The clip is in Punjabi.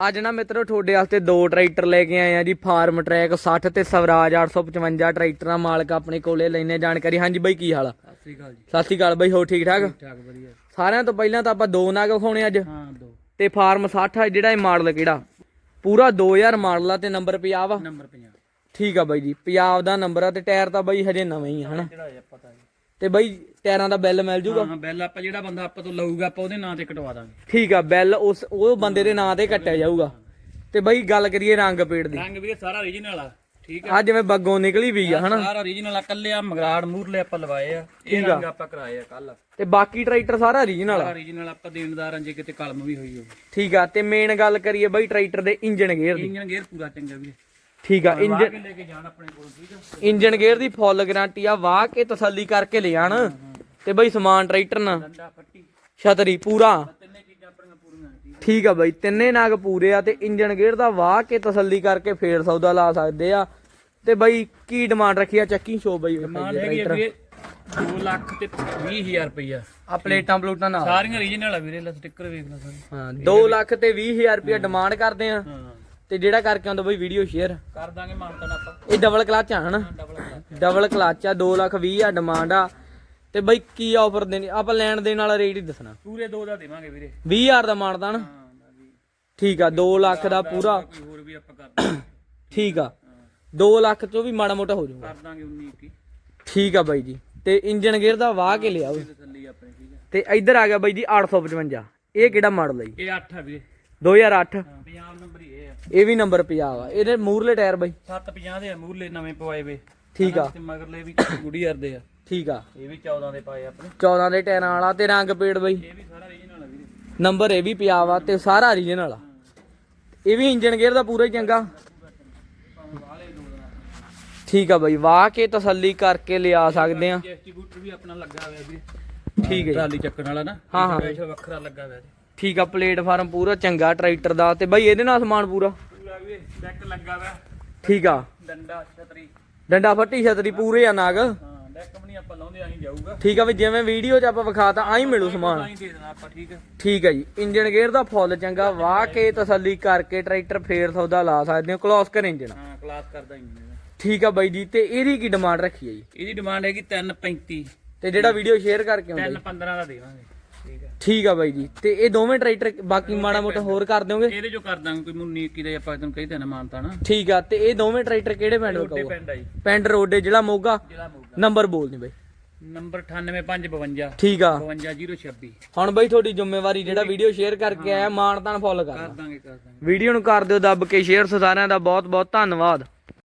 ਅੱਜ ਨਾ ਮਿੱਤਰੋ ਤੁਹਾਡੇ ਵਾਸਤੇ ਦੋ ਟਰੈਕਟਰ ਲੈ ਕੇ ਆਏ ਆ ਜੀ ਫਾਰਮ ਟਰੈਕ 60 ਤੇ ਸਵਰਾਜ 855 ਟਰੈਕਟਰਾਂ ਮਾਲਕ ਆਪਣੇ ਕੋਲੇ ਲੈਣੇ ਜਾਣਕਾਰੀ। ਹਾਂਜੀ ਬਾਈ ਕੀ ਹਾਲ ਆ? ਸਤਿ ਸ੍ਰੀ ਅਕਾਲ ਜੀ। ਸਤਿ ਸ਼੍ਰੀ ਅਕਾਲ ਬਾਈ ਹੋ ਠੀਕ ਠਾਕ? ਠਾਕ ਵਧੀਆ। ਸਾਰਿਆਂ ਤੋਂ ਪਹਿਲਾਂ ਤਾਂ ਆਪਾਂ ਦੋ ਨਾਗ ਵਿਖਾਉਣੇ ਅੱਜ। ਹਾਂ ਦੋ। ਤੇ ਫਾਰਮ 60 ਆ ਜਿਹੜਾ ਇਹ ਮਾਡਲ ਕਿਹੜਾ? ਪੂਰਾ 2000 ਮਾਡਲ ਆ ਤੇ ਨੰਬਰ ਪੰਜਾਬ ਆ ਨੰਬਰ 50 ਠੀਕ ਆ ਬਾਈ ਜੀ ਪੰਜਾਬ ਦਾ ਨੰਬਰ ਆ ਤੇ ਟਾਇਰ ਤਾਂ ਬਾਈ ਹਜੇ ਨਵੇਂ ਹੀ ਆ ਹਨਾ? ਤੇ ਬਾਈ ਟਾਇਰਾਂ ਦਾ ਬਿੱਲ ਮਿਲ ਜੂਗਾ। ਹਾਂ ਬਿੱਲ ਆਪਾਂ ਜਿਹੜਾ ਬੰਦਾ ਆਪਾਂ ਤੋਂ ਲਊਗਾ ਆਪਾਂ ਉਹਦੇ ਨਾਂ ਤੇ ਕਟਵਾ ਦਾਂਗੇ। ਠੀਕ ਆ ਬਿੱਲ ਉਸ ਉਹ ਬੰਦੇ ਦੇ ਨਾਂ ਤੇ ਕੱਟਿਆ ਜਾਊਗਾ। ਤੇ ਬਾਈ ਗੱਲ ਕਰੀਏ ਰੰਗ ਪੇੜ ਦੀ। ਰੰਗ ਵੀ ਸਾਰਾ ਓਰੀਜਨਲ ਆ ਠੀਕ ਆ। ਆ ਜਿਵੇਂ ਬੱਗੋਂ ਨਿਕਲੀ ਵੀ ਆ ਹਨਾ? ਸਾਰਾ ਓਰੀਜਨਲ ਆ ਕੱਲੇ ਆ ਮਗਰਾੜ ਮੂਰਲੇ ਆਪਾਂ ਲਵਾਏ ਆ। ਇਹ ਰੰਗ ਆਪਾਂ ਕਰਾਏ ਆ ਕੱਲ ਤੇ ਬਾਕੀ ਟਰੈਕਟਰ ਸਾਰਾ ਓਰੀਜਨਲ ਆ। ਓਰੀਜਨਲ ਆਪਾਂ ਦੇਣਦਾਰਾਂ ਜੇ ਕਿਤੇ ਕਲਮ ਵੀ ਹੋਈ ਹੋਵੇ। ਠੀਕ ਆ ਤੇ ਮੇਨ ਗੱਲ ਕਰੀਏ ਬਾਈ ਟਰੈਕਟਰ ਦੇ ਇੰਜਨ ਗੇਅਰ ਦੀ। ਇੰਜਨ ਗੇਅਰ ਪੂਰਾ ਚੰਗਾ ਵੀਰੇ। ਠੀਕ ਆ ਇੰਜਨ ਲੈ ਕੇ ਜਾਣ ਆਪਣੇ ਕੋਲ ਠੀਕ ਆ। ਇੰਜਨ ਗੇਅਰ ਦੀ ਫੁੱਲ ਗਾਰੰਟੀ ਆ ਵਾਹ ਕੇ ਤਸੱਲੀ ਕਰਕੇ ਲੈ ਜਾਣ ਤੇ ਬਾਈ ਸਮਾਨ ਟਰੈਕਟਰ ਨਾ ਡੰਡਾ ਪੱਟੀ ਛਤਰੀ ਪੂਰਾ। ਤਿੰਨੇ ਚੀਜ਼ਾਂ ਆਪਣੀਆਂ ਪੂਰੀਆਂ ਠੀਕ ਆ। ਠੀਕ ਆ ਬਾਈ ਤਿੰਨੇ ਨਾਗ ਪੂਰੇ ਆ ਤੇ ਇੰਜਨ ਗੇਅਰ ਦਾ ਵਾਹ ਕੇ ਤਸੱਲੀ ਕਰਕੇ ਫੇਰ ਸੌਦਾ ਲਾ ਸਕਦੇ ਆ। ਤੇ ਬਾਈ ਕੀ ਡਿਮਾਂਡ ਰੱਖੀ ਆ ਚੱਕੀ ਸ਼ੋ ਬਾਈ ਮਾਲ ਹੈਗੀ ਆ ਵੀਰੇ 2 ਲੱਖ ਤੇ 20000 ਰੁਪਈਆ। ਆ ਪਲੇਟਾਂ ਪਲੂਟਾਂ ਨਾਲ। ਸਾਰੀਆਂ ਓਰੀਜਨਲ ਆ ਵੀਰੇ ਲੈ ਸਟicker ਵੇਖ ਲੈ ਸਾਰੇ। ਹਾਂ 2 ਲੱਖ ਤੇ 20000 ਰੁਪਏ ਡਿਮਾਂਡ ਕਰਦੇ ਆ। ਹਾਂ। ਤੇ ਜਿਹੜਾ ਕਰਕੇ ਆਉਂਦਾ ਬਾਈ ਵੀਡੀਓ ਸ਼ੇਅਰ ਕਰ ਦਾਂਗੇ ਮਾਨਤਨ ਆਪਾਂ। ਇਹ ਡਬਲ ਕਲਚ ਆ ਹਨਾ? ਡਬਲ ਕਲਚ ਆ 2 ਲੱਖ 20 ਆ ਡਿਮਾਂਡ ਆ। ਤੇ ਬਾਈ ਕੀ ਆਫਰ ਦੇਣੀ? ਆਪਾਂ ਲੈਣ ਦੇਣ ਵਾਲਾ ਰੇਟ ਹੀ ਦੱਸਣਾ। ਪੂਰੇ ਦੋ ਦਾ ਦੇਵਾਂਗੇ ਵੀਰੇ। 20000 ਦਾ ਵੀ ਠੀਕ ਆ 2 ਲੱਖ ਦਾ ਪੂਰਾ। ਹੋਰ ਵੀ ਆਪਾਂ ਕਰ ਦਾਂਗੇ। ਠੀਕ ਆ। 2 ਲੱਖ ਚੋਂ ਵੀ ਮਾੜਾ ਮੋਟਾ ਹੋ ਜਾਊਗਾ। ਕਰ ਦਾਂਗੇ 19 21 ਠੀਕ ਆ ਬਾਈ ਜੀ। ਤੇ ਇੰਜਨ ਗੇਅਰ ਦਾ ਵਾਹ ਕੇ ਲਿਆਓ। ਤੇ ਇੱਧਰ ਆ ਗਿਆ ਬਾਈ ਜੀ 855 ਇਹ ਕਿਹੜਾ ਮਾਡਲ ਹੈ ਜੀ? ਇਹ 8 ਆ ਵੀਰੇ। 2008 ਹਾਂ ਪੰਜਾਬ ਨੰਬਰ ਹੀ ਇਹ ਵੀ ਨੰਬਰ 50 ਆ ਇਹਦੇ ਮੂਰਲੇ ਟਾਇਰ ਬਾਈ। 750 ਦੇ ਆ ਮੂਰਲੇ ਨਵੇਂ ਪਵਾਏ ਵੇ। ਠੀਕ ਆ। ਤੇ ਮਗਰਲੇ ਵੀ ਗੁੱਡੀ ਦੇ ਆ। ਠੀਕ ਆ। ਇਹ ਵੀ 14 ਦੇ ਪਾਏ ਆਪਣੇ। 14 ਦੇ ਟਾਇਰਾਂ ਵਾਲਾ ਤੇ ਰੰਗ ਪੇੜ ਬਾਈ। ਇਹ ਵੀ ਸਾਰਾ ਓਰੀਜਨਲ ਆ ਵੀਰੇ। ਨੰਬਰ ਇਹ ਵੀ 50 ਆ ਤੇ ਸਾਰਾ ਓਰੀਜਨਲ ਆ। ਇਹ ਵੀ ਇੰਜਨ ਗੇਅਰ ਦਾ ਪੂਰਾ ਹੀ ਚੰਗਾ। ਠੀਕ ਆ ਬਾਈ ਵਾਹ ਕੇ ਤਸੱਲੀ ਕਰਕੇ ਲਿਆ ਸਕਦੇ ਆ। ਡਿਸਟ੍ਰੀਬਿਊਟਰ ਵੀ ਆਪਣਾ ਲੱਗਾ ਹੋਇਆ ਵੀਰੇ। ਠੀਕ ਹੈ। ਟਰਾਲੀ ਚੱਕਣ ਵਾਲਾ ਨਾ। ਹਾਂ, ਹਾਂ। ਵੱਖਰਾ ਲੱਗਾ ਹੋਇਆ ਠੀਕ ਆ ਪਲੇਟਫਾਰਮ ਪੂਰਾ ਚੰਗਾ ਟਰੈਕਟਰ ਦਾ ਤੇ ਬਾਈ ਇਹਦੇ ਨਾਲ ਸਮਾਨ ਪੂਰਾ? ਪੂਰਾ ਵੀਰੇ ਡੈਕ ਲੱਗਾ ਹੋਇਆ ਠੀਕ ਆ। ਡੰਡਾ ਛਤਰੀ। ਡੰਡਾ ਫੱਟੀ ਛਤਰੀ ਪੂਰੇ ਆ ਨਾਗ। ਹਾਂ ਡੈਕ ਵੀ ਨਹੀਂ ਆਪਾਂ ਲਾਉਂਦੇ ਆਹੀਂ ਜਾਊਗਾ। ਠੀਕ ਆ ਵੀ ਜਿਵੇਂ ਵੀਡੀਓ 'ਚ ਆਪਾਂ ਵਿਖਾਤਾ ਆਈ ਮਿਲੂ ਸਮਾਨ। ਆਹੀਂ ਦੇ ਦੇਣਾ ਆਪਾਂ ਠੀਕ ਹੈ ਜੀ ਇੰਜਨ ਗੇਅਰ ਦਾ ਫੁੱਲ ਚੰਗਾ ਵਾਹ ਕੇ ਤਸੱਲੀ ਕਰਕੇ ਟਰੈਕਟਰ ਫੇਰ ਸੌਦਾ ਲਾ ਸਕਦੇ ਹੋ ਕਲੋਸ ਕਰ ਇੰਜਨ ਹਾਂ ਕਲਾਸ ਕਰਦਾ ਇੰਜਨ ਠੀਕ ਆ ਬਾਈ ਜੀ ਤੇ ਇਹਦੀ ਕੀ ਡਿਮਾਂਡ ਰੱਖੀ ਹੈ ਜੀ? ਇਹਦੀ ਡਿਮਾਂਡ ਹੈਗੀ 335 ਤੇ ਜਿਹੜਾ ਵੀਡੀਓ ਸ਼ੇਅਰ ਕਰਕੇ ਜੀ? 315 ਦਾ ਦੇਵਾਂਗੇ। ਠੀਕ ਆ ਬਾਈ ਜੀ। ਤੇ ਇਹ ਦੋਵੇਂ ਟਰੈਕਟਰ ਬਾਕੀ ਮਾੜਾ ਮੋਟਾ ਹੋਰ ਕਰ ਦਿਓਗੇ? ਇਹਦੇ ਜੋ ਕਰ ਦਾਂਗੇ ਕੋਈ ਮੁੰਨੀ ਕੀ ਦਾ ਆਪਾਂ ਤੈਨੂੰ ਕਹਿੰਦੇ ਨਾ ਮਾਨਤਾ ਨਾ। ਠੀਕ ਆ ਤੇ ਇਹ ਦੋਵੇਂ ਟਰੈਕਟਰ ਕਿਹੜੇ ਪਿੰਡ ਰੋਡੇ ਪਿੰਡ ਆ ਜੀ। ਪਿੰਡ ਰੋਡੇ ਜ਼ਿਲ੍ਹਾ ਮੋਗਾ? ਜ਼ਿਲ੍ਹਾ ਮੋਗਾ। ਨੰਬਰ ਬੋਲ ਨਹੀਂ ਬਾਈ। ਨੰਬਰ 98552 ਠੀਕ ਆ। 52026 ਹੁਣ ਬਾਈ ਤੁਹਾਡੀ ਜ਼ਿੰਮੇਵਾਰੀ ਜਿਹੜਾ ਵੀਡੀਓ ਸ਼ੇਅਰ ਕਰਕੇ ਆਇਆ ਮਾਣ ਤਾਣ ਫੁੱਲ ਕਰ ਕਰ ਦਾਂਗੇ। ਕਰ ਦਾਂਗੇ। ਵੀਡੀਓ ਨੂੰ ਕਰ ਦਿਓ ਦੱਬ ਕੇ ਸ਼ੇਅਰ ਸਾਰਿਆਂ ਦਾ ਬਹੁਤ ਬਹੁਤ ਧੰਨਵਾਦ।